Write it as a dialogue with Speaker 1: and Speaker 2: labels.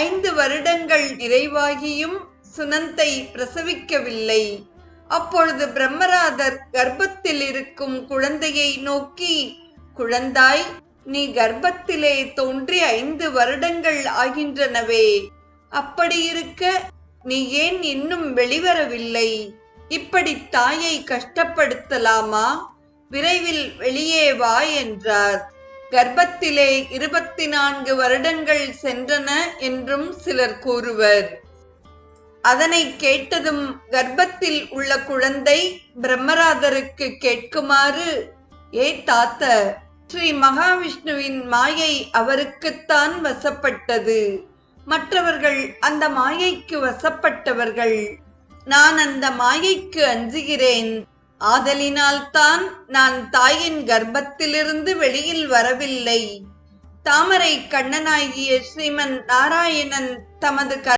Speaker 1: ஐந்து வருடங்கள் நிறைவாகியும் சுனந்தை பிரசவிக்கவில்லை. அப்பொழுது பிரம்மராதர் கர்ப்பத்தில் இருக்கும் குழந்தையை நோக்கி குழந்தாய் நீ கர்ப்பத்திலே தோன்றி ஐந்து வருடங்கள் ஆகின்றனவே. அப்படியிருக்க நீ ஏன் இன்னும் வெளிவரவில்லை? இப்படி தாயை கஷ்டப்படுத்தலாமா? விரைவில் வெளியே வா என்றார். கர்ப்பத்திலே இருபத்தி நான்கு வருடங்கள் சென்றன என்றும் சிலர் கூறுவர். அதனை கேட்டதும் கர்ப்பத்தில் உள்ள குழந்தை பிரம்மராதருக்கு கேட்குமாறு ஏ தாத்த ஸ்ரீ மகாவிஷ்ணுவின் மாயை அவருக்குத்தான் வசப்பட்டது. மற்றவர்கள் அந்த மாயைக்கு வசப்பட்டவர்கள். நான் அந்த மாயைக்கு அஞ்சுகிறேன். ஆதலினால்தான் நான் தாயின் கர்ப்பத்திலிருந்து வெளியில் வரவில்லை. தாமரை கண்ணனாகிய ஸ்ரீமன் நாராயணன் தமது